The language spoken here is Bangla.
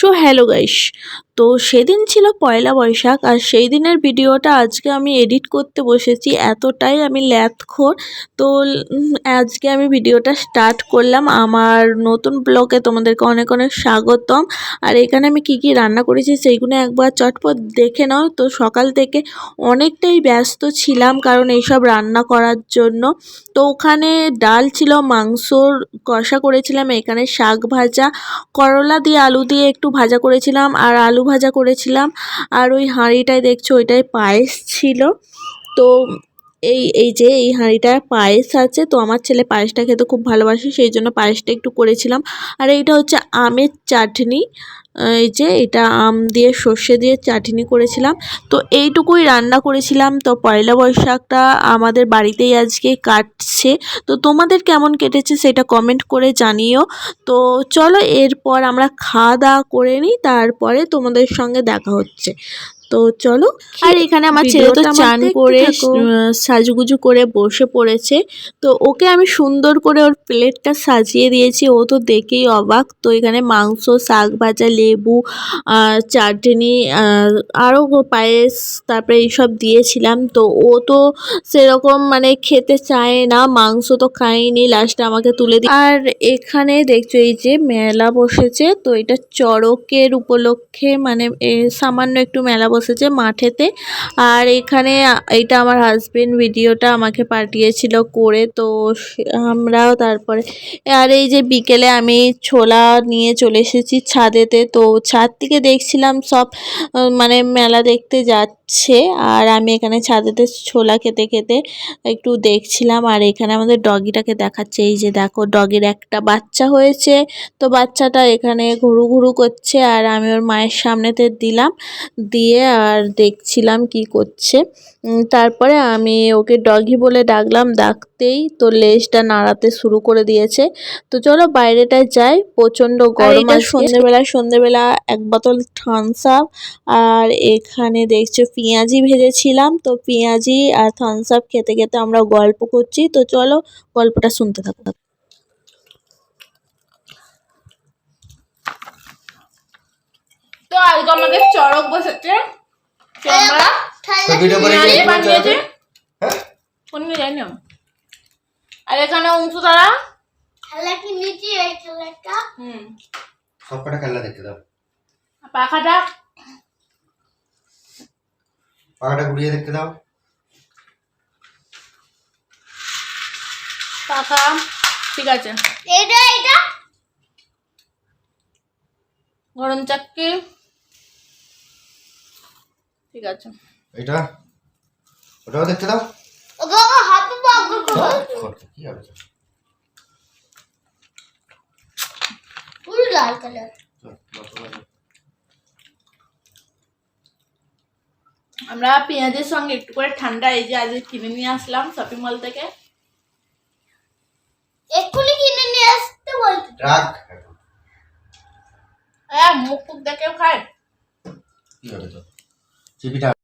সো হ্যালো গাইস তো সেদিন ছিল পয়লা বৈশাখ আর সেই দিনের ভিডিওটা আজকে আমি এডিট করতে বসেছি। এতটাই আমি ল্যাথখোর। তো আজকে আমি ভিডিওটা স্টার্ট করলাম। আমার নতুন ব্লগে তোমাদেরকে অনেক অনেক স্বাগতম। আর এখানে আমি কি কি রান্না করেছি সেইগুলো একবার চটপট দেখে নাও। তো সকাল থেকে অনেকটাই ব্যস্ত ছিলাম কারণ এইসব রান্না করার জন্য। তো ওখানে ডাল ছিল, মাংসর কষা করেছিলাম, এখানে শাক ভাজা, করলা দিয়ে আলু দিয়ে একটু ভাজা করেছিলাম। আর আলু ভাজা করেছিলাম। আর ওই হাঁড়িটায় দেখছ ওইটায় পায়েস ছিল। তো এই এই যে এই হাঁড়িটা পায়েস আছে, তো আমার ছেলে পায়েসটা খেতে খুব ভালোবাসে, সেই জন্য পায়েসটা একটু করেছিলাম। আর এইটা হচ্ছে আমের চাটনি। এই যে এটা আম দিয়ে সর্ষে দিয়ে চাটনি করেছিলাম। তো এইটুকুই রান্না করেছিলাম। তো পয়লা বৈশাখটা আমাদের বাড়িতেই আজকে কাটছে। তো তোমাদের কেমন কেটেছে সেটা কমেন্ট করে জানিও। তো চলো এরপর আমরা খাওয়া দাওয়া করে নিই, তারপরে তোমাদের সঙ্গে দেখা হচ্ছে। তো চলো আর এখানে আমার ছেলে তো চান করে সাজুগুজু করে বসে পড়েছে। তো ওকে আমি সুন্দর করে ওর প্লেটটা সাজিয়ে দিয়েছি। ও তো দেখেই অবাক। তো এখানে মাংস শাক ভাজা লেবু চাটনি আরও পায়েস তারপরে এইসব দিয়েছিলাম। তো ও তো সেরকম মানে খেতে চায় না মাংস তো খায়নি লাস্টে আমাকে তুলে দি আর এখানে দেখছ এই যে মেলা বসেছে। তো এটা চড়কের উপলক্ষে মানে সামান্য একটু মেলা বসেছে মাঠেতে। আর এখানে এটা আমার হাজবেন্ড ভিডিওটা আমাকে পাঠিয়েছিল করে, তো আমরাও তারপরে আর এই যে বিকেলে আমি ছোলা নিয়ে চলে এসেছি ছাদেতে, তো ছাদ থেকে দেখছিলাম সব মানে মেলা দেখতে যাচ্ছে। আর আমি এখানে ছাদেতে ছোলা খেতে খেতে একটু দেখছিলাম, আর এখানে আমাদের ডগিটাকে দেখাচ্ছে। এই যে দেখো ডগির একটা বাচ্চা হয়েছে। তো বাচ্চাটা এখানে ঘুরু ঘুরু করছে, আর আমি ওর মায়ের সামনেতে দিলাম। দিয়ে আর দেখছিলাম কি করছে। তারপরে আমি ওকে ডগি বলে ডাকলাম ডাকতেই তো লেজটা নাড়াতে শুরু করে দিয়েছে। তো চলো বাইরেটায় যাই প্রচণ্ড গরম আর সন্ধ্যেবেলা সন্ধ্যেবেলা এক বোতল থামস আপ আর এখানে দেখছ পেঁয়াজি ভেজেছিলাম। তো পেঁয়াজি আর থামস আপ খেতে খেতে আমরা গল্প করছি। তো চলো গল্পটা শুনতে থাকো। তো আজকে আমাদের চড়ক বসেছে। আর এখানে অংশ তারা খেলা কিনেছি এই খেলাটা? হুম। সব খেলা দেখতে দাও। পাখাটা? পাখাটা ঘুরিয়ে দেখতে দাও। পাখা। ঠিক আছে। এটা এটা? গরম চাক্কি ঠিক আছে। এটা ওটাও দেখতে দাও। আমার কি হবে? পুরো লাল কালার। পেঁয়াজের সঙ্গে একটু করে ঠান্ডা এই যে আজকে কিনে নিয়ে আসলাম শপিং মল থেকে। এক্ষুনি কিনে নিয়ে আসতে বলতো হ্যাঁ মুখ টুক দেখেও খায়। কি হবে তো? চিপিটা